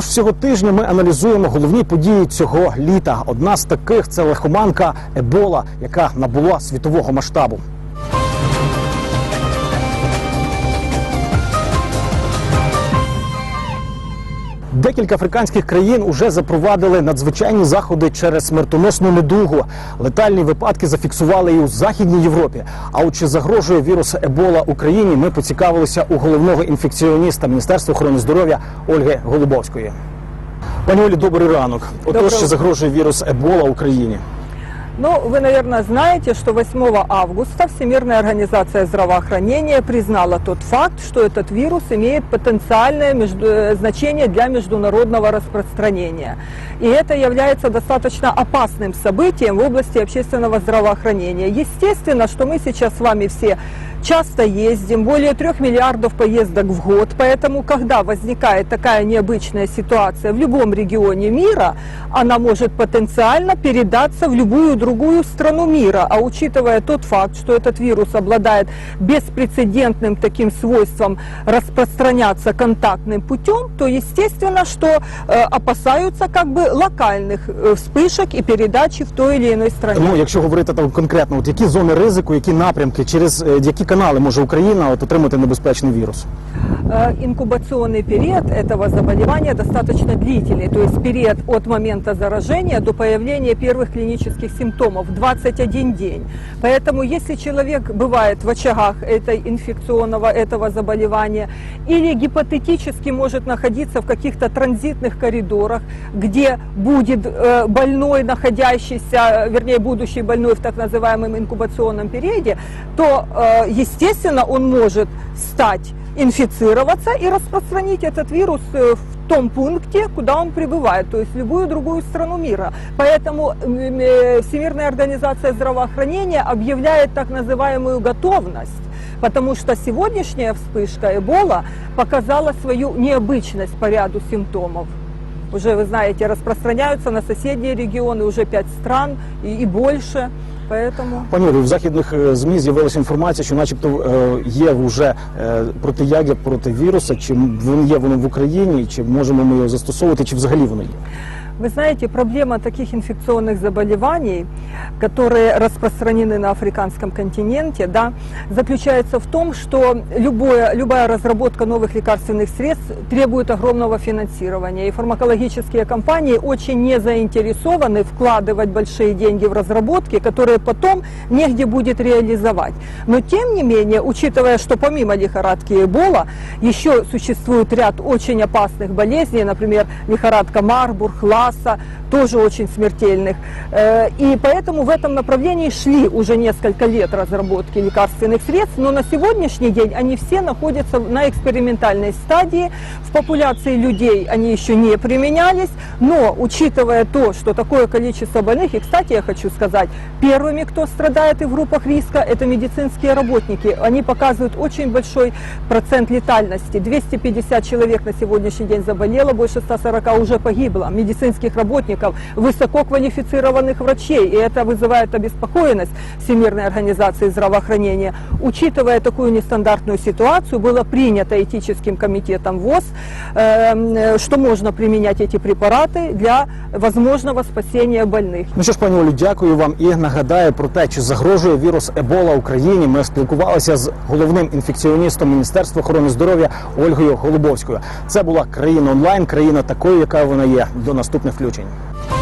Впродовж цього тижня ми аналізуємо головні події цього літа. Одна з таких це лихоманка Ебола, яка набула світового масштабу. Декілька африканських країн уже запровадили надзвичайні заходи через смертоносну недугу. Летальні випадки зафіксували і у західній Європі. А от чи загрожує вірус Ебола Україні? Ми поцікавилися у головного інфекціоніста Міністерства охорони здоров'я Ольги Голубовської. Пані Олі, добрий ранок. Отож, чи загрожує вірус Ебола Україні? Ну, вы, наверное, знаете, что 8 августа Всемирная организация здравоохранения признала тот факт, что этот вирус имеет потенциальное между- э, значение для международного распространения. И это является достаточно опасным событием в области общественного здравоохранения. Естественно, что мы сейчас с вами все часто ездим, более трех миллиардов поездок в год, поэтому когда возникает такая необычная ситуация в любом регионе мира, она может потенциально передаться в любую другую страну мира. А учитывая тот факт, что этот вирус обладает беспрецедентным таким свойством распространяться контактным путем, то естественно, что э, опасаются как бы локальных э, вспышек и передачи в той или иной стране. Ну, якщо говорити там конкретно, от які зони ризику, які напрямки, через е, які канали може Україна от, отримати небезпечний вірус? Э, Инкубационный период этого заболевания достаточно длительный, то есть период от момента заражения до появления первых клинических симптомов 21 день. Поэтому если человек бывает в очагах этой инфекционного этого заболевания или гипотетически может находиться в каких-то транзитных коридорах, где будет э, больной, находящийся, вернее, будущий больной в так называемом инкубационном периоде, то, э, естественно, он может стать инфицироваться и распространить этот вирус э, в том пункте, куда он прибывает, то есть в любую другую страну мира. Поэтому э, Всемирная организация здравоохранения объявляет так называемую готовность. Потому что сегодняшняя вспышка Эбола показала свою необычность по ряду симптомов. Уже, вы знаете, распространяются на соседние регионы, уже пять стран и, и больше. Поэтому... Пані в західних е, змі з'явилася інформація, що, начебто, е, є вже протияги протиягя проти віруса. Чи він є воно в Україні, чи можемо ми його застосовувати, чи взагалі воно є? Вы знаете, проблема таких инфекционных заболеваний, которые распространены на африканском континенте, да, заключается в том, что любое, любая разработка новых лекарственных средств требует огромного финансирования. И фармакологические компании очень не заинтересованы вкладывать большие деньги в разработки, которые потом негде будет реализовать. Но тем не менее, учитывая, что помимо лихорадки Эбола еще существует ряд очень опасных болезней, например, лихорадка Марбург, Ласса, тоже очень смертельных. Э, И поэтому в этом направлении шли уже несколько лет разработки лекарственных средств, но на сегодняшний день они все находятся на экспериментальной стадии. В популяции людей они еще не применялись, но учитывая то, что такое количество больных, и, кстати, я хочу сказать, первыми, кто страдает и в группах риска, это медицинские работники. Они показывают очень большой процент летальности. 250 человек на сегодняшний день заболело, больше 140 уже погибло. Медицинских работников, высококвалифицированных врачей. И это вызывает обеспокоенность Всемирной организации здравоохранения. Учитывая такую нестандартную ситуацию, было принято этическим комитетом ВОЗ, э, что можно применять эти препараты для возможного спасения больных. Ну що ж, пані Олю, дякую вам і нагадаю про те, чи загрожує вірус Ебола Україні. Ми спілкувалися з головним інфекціоністом Міністерства охорони здоров'я Ольгою Голубовською. Це була країна онлайн, країна такою, яка вона є. До Наступних включень.